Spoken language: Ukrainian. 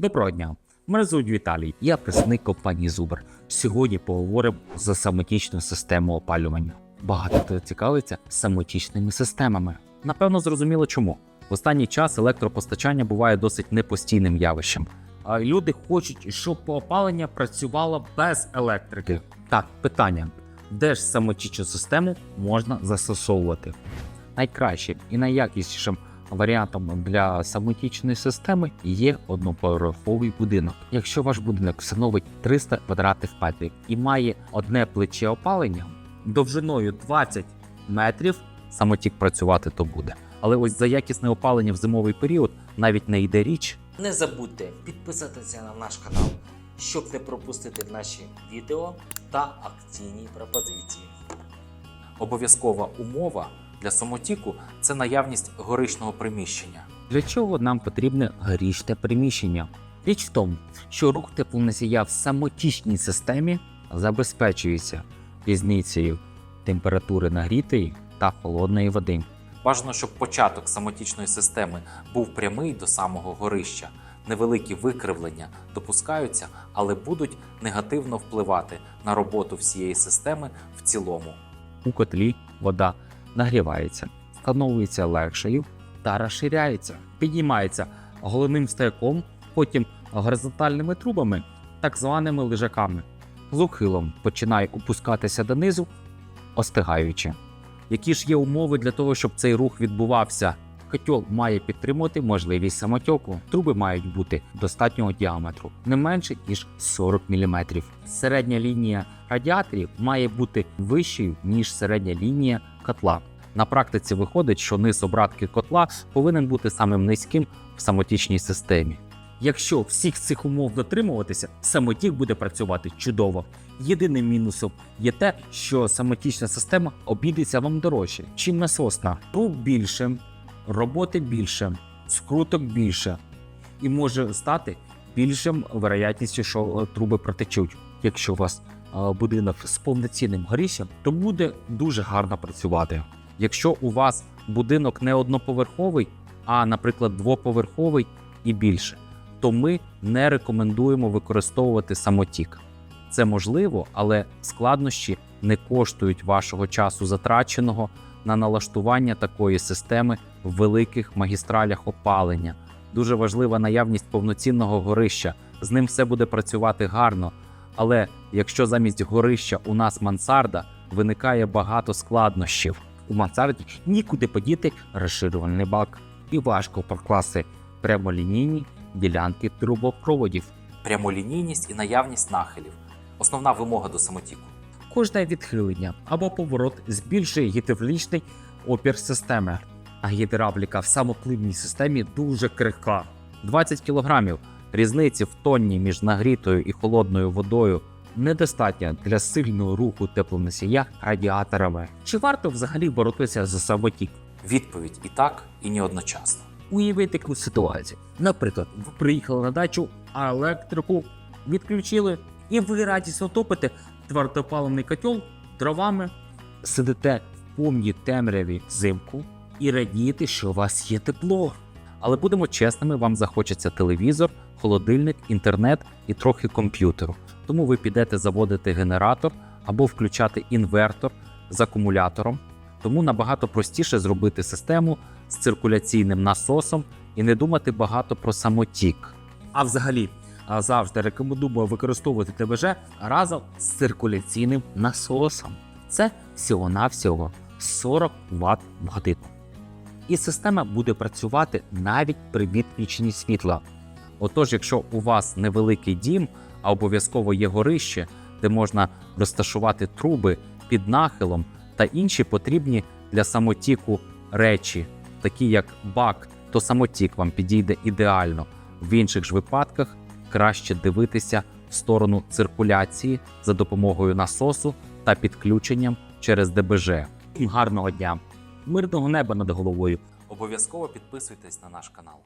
Доброго дня. Мене звуть Віталій, я представник компанії Зубр. Сьогодні поговоримо за самотічну систему опалювання. Багато хто цікавиться самотічними системами. Напевно, зрозуміло чому. В останній час електропостачання буває досить непостійним явищем. А люди хочуть, щоб опалення працювало без електрики. Так, питання: де ж самотічну систему можна застосовувати? Найкращим і найякіснішим варіантом для самотічної системи є одноповерховий будинок. Якщо ваш будинок становить 300 квадратних метрів і має одне плече опалення довжиною 20 метрів, самотік працювати то буде. Але ось за якісне опалення в зимовий період навіть не йде річ. Не забудьте підписатися на наш канал, щоб не пропустити наші відео та акційні пропозиції. Обов'язкова умова для самотіку це наявність горичного приміщення. Для чого нам потрібне горішне приміщення? Річ в тому, що рух теплоносія в самотічній системі забезпечується різницею температури нагрітої та холодної води. Бажано, щоб початок самотічної системи був прямий до самого горища. Невеликі викривлення допускаються, але будуть негативно впливати на роботу всієї системи в цілому. У котлі вода нагрівається, встановлюється легшою та розширяється, піднімається головним стояком, потім горизонтальними трубами, так званими лежаками. З ухилом починає опускатися донизу, остигаючи. Які ж є умови для того, щоб цей рух відбувався? Котел має підтримувати можливість самотьоку. Труби мають бути достатнього діаметру, не менше ніж 40 мм. Середня лінія радіаторів має бути вищою ніж середня лінія котла. На практиці виходить, що низ обратки котла повинен бути самим низьким в самотічній системі. Якщо всіх цих умов дотримуватися, самотік буде працювати чудово. Єдиним мінусом є те, що самотічна система обійдеться вам дорожче, чим насосна. Труб більше, роботи більше, скруток більше, і може стати більшим вероятністю, що е, труби протечуть. Якщо у вас е, будинок з повноцінним горіссям, то буде дуже гарно працювати. Якщо у вас будинок не одноповерховий, а, наприклад, двоповерховий і більше, то ми не рекомендуємо використовувати самотік. Це можливо, але складнощі не коштують вашого часу затраченого на налаштування такої системи в великих магістралях опалення. Дуже важлива наявність повноцінного горища. З ним все буде працювати гарно. Але якщо замість горища у нас мансарда, виникає багато складнощів. У мансарді нікуди подіти розширювальний бак, і важко прокласти прямолінійні ділянки трубопроводів. Прямолінійність і наявність нахилів основна вимога до самотіку. Кожне відхилення або поворот збільшує гідравлічний опір системи. А гідравліка в самопливній системі дуже крихка. 20 кг різниці в тонні між нагрітою і холодною водою недостатньо для сильного руху теплоносія радіаторами. Чи варто взагалі боротися за самотік? Відповідь і так, і ні одночасно. Уявіть таку ситуацію. Наприклад, ви приїхали на дачу, а електрику відключили, і ви радісно топите твердопаливний котел дровами, сидите в повній темряві взимку і радієте, що у вас є тепло. Але будемо чесними, вам захочеться телевізор, холодильник, інтернет і трохи комп'ютеру. Тому ви підете заводити генератор або включати інвертор з акумулятором. Тому набагато простіше зробити систему з циркуляційним насосом і не думати багато про самотік. А взагалі, завжди рекомендуємо використовувати ТВЖ разом з циркуляційним насосом. Це всього-навсього 40 Вт в годину. І система буде працювати навіть при відключенні світла. Отож, якщо у вас невеликий дім, а обов'язково є горище, де можна розташувати труби під нахилом та інші потрібні для самотіку речі, такі як бак, то самотік вам підійде ідеально. В інших ж випадках краще дивитися в сторону циркуляції за допомогою насосу та підключенням через ДБЖ. Гарного дня, мирного неба над головою. Обов'язково підписуйтесь на наш канал.